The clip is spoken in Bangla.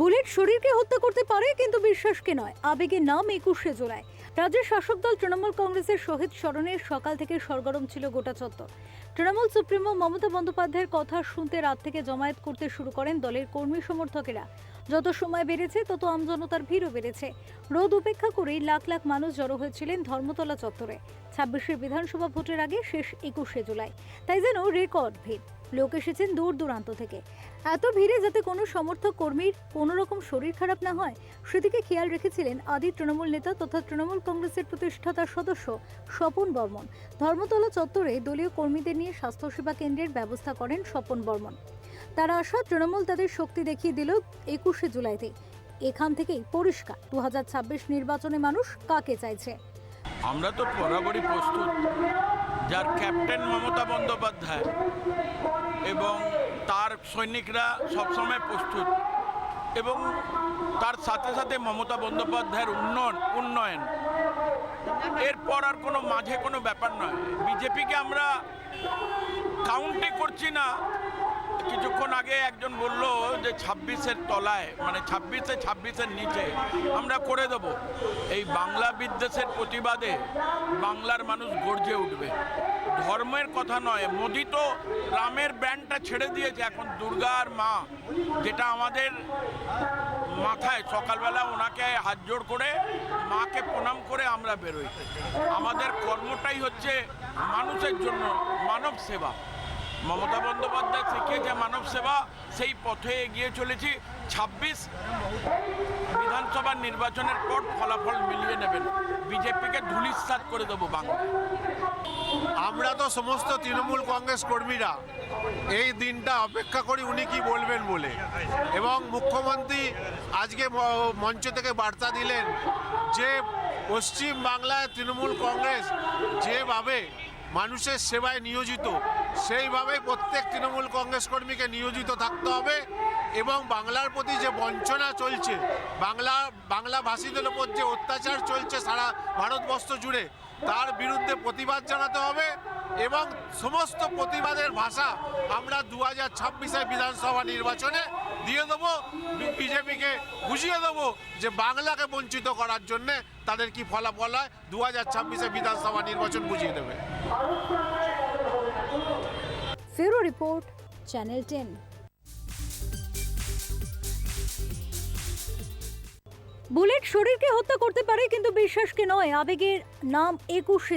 বুলেট শরীরকে হত্যা করতে পারে, কিন্তু বিশ্বাসকে নয়। আবেগে নাম একুশে জুলাই। রাজ্যের শাসক দল তৃণমূল কংগ্রেসের শহীদ স্মরণে সকাল থেকে সরগরম ছিল গোটা চত্বর। তৃণমূল সুপ্রিমো মমতা বন্দ্যোপাধ্যায়ের কথা শুনতে রাত থেকে জমায়েত করতে শুরু করেন দলের কর্মী সমর্থকেরা। যত সময় বেড়েছে, তত আমজনতার ভিড়ও বেড়েছে। রোদ উপেক্ষা করেই লাখ লাখ মানুষ জড়ো হয়েছিলেন ধর্মতলা চত্বরে। ছাব্বিশের বিধানসভা ভোটের আগে শেষ একুশে জুলাই। তাই যেন রেকর্ড ভিড়। লোক এসেছেন দূর দূরান্ত থেকে। এত ভিড়ে যাতে কোনো সমর্থক কর্মীর কোনো রকম শরীর খারাপ না হয়, সেদিকে খেয়াল রেখেছিলেন আদি তৃণমূল নেতা তথা তৃণমূল কংগ্রেসের প্রতিষ্ঠাতা সদস্য স্বপন বর্মন। ধর্মতলা চত্বরে দলীয় কর্মীদের নিয়ে স্বাস্থ্যসেবা কেন্দ্রের ব্যবস্থা করেন স্বপন বর্মন। তার আশা, তৃণমূল তাদের শক্তি দেখিয়ে দিল একুশে জুলাইতে। এখান থেকেই পরিষ্কার দু হাজার ছাব্বিশ নির্বাচনে মানুষ কাকে চাইছে? আমরা তো বরাবরই প্রস্তুত, যার ক্যাপ্টেন মমতা বন্দ্যোপাধ্যায় এবং তার সৈনিকরা সবসময় প্রস্তুত এবং তার সাথে সাথে মমতা বন্দ্যোপাধ্যায়ের উন্নয়ন উন্নয়ন। এরপর আর কোনো মাঝে কোনো ব্যাপার নয়। বিজেপিকে আমরা কাউন্টে করছি না কিছুক্ষণ আগে একজন বলল যে ছাব্বিশের তলায় মানে ছাব্বিশে ছাব্বিশের নিচে আমরা করে দেব। এই বাংলা বিদ্বেষের প্রতিবাদে বাংলার মানুষ গর্জে উঠবে। ধর্মের কথা নয়, মোদি তো রামের ব্যান্ডটা ছেড়ে দিয়েছে। এখন দুর্গার মা, যেটা আমাদের মাথায় সকালবেলা ওনাকে হাত জোড় করে, মাকে প্রণাম করে আমরা বেরোই। আমাদের কর্মটাই হচ্ছে মানুষের জন্য মানব সেবা। মমতা বন্দ্যোপাধ্যায় শিখিয়েছে মানব সেবা, সেই পথে এগিয়ে চলেছি। ছাব্বিশ বিধানসভা নির্বাচনের পর ফলাফল মিলিয়ে নেবেন। বিজেপিকে ধুলিস্বাদ করে দেবো বাংলা। আমরা তো সমস্ত তৃণমূল কংগ্রেস কর্মীরা এই দিনটা অপেক্ষা করি উনি কি বলবেন বলে। এবং মুখ্যমন্ত্রী আজকে মঞ্চ থেকে বার্তা দিলেন যে পশ্চিম বাংলায় তৃণমূল কংগ্রেস যেভাবে মানুষের সেবায় নিয়োজিত। সেইভাবে প্রত্যেক তৃণমূল কংগ্রেস কর্মীকে নিয়োজিত থাকতে হবে এবং বাংলার প্রতি যে বঞ্চনা চলছে, বাংলা, বাংলাভাষীদের ওপর যে অত্যাচার চলছে সারা ভারতবর্ষ জুড়ে তার বিরুদ্ধে প্রতিবাদ জানাতে হবে এবং সমস্ত প্রতিবাদের ভাষা আমরা দু হাজার ছাব্বিশে বিধানসভা নির্বাচনে দিয়ে দেবো। বিজেপিকে বুঝিয়ে দেবো যে বাংলাকে বঞ্চিত করার জন্য তাদের কি ফলাফল হয়। দু হাজার ছাব্বিশে বিধানসভা নির্বাচন বুঝিয়ে দেবে। ফেরো রিপোর্ট, চ্যানেল টেন। বুলেট শরীরকে হত্যা করতে পারে কিন্তু বিশ্বাসকে নয়। আবেগের নাম একুশে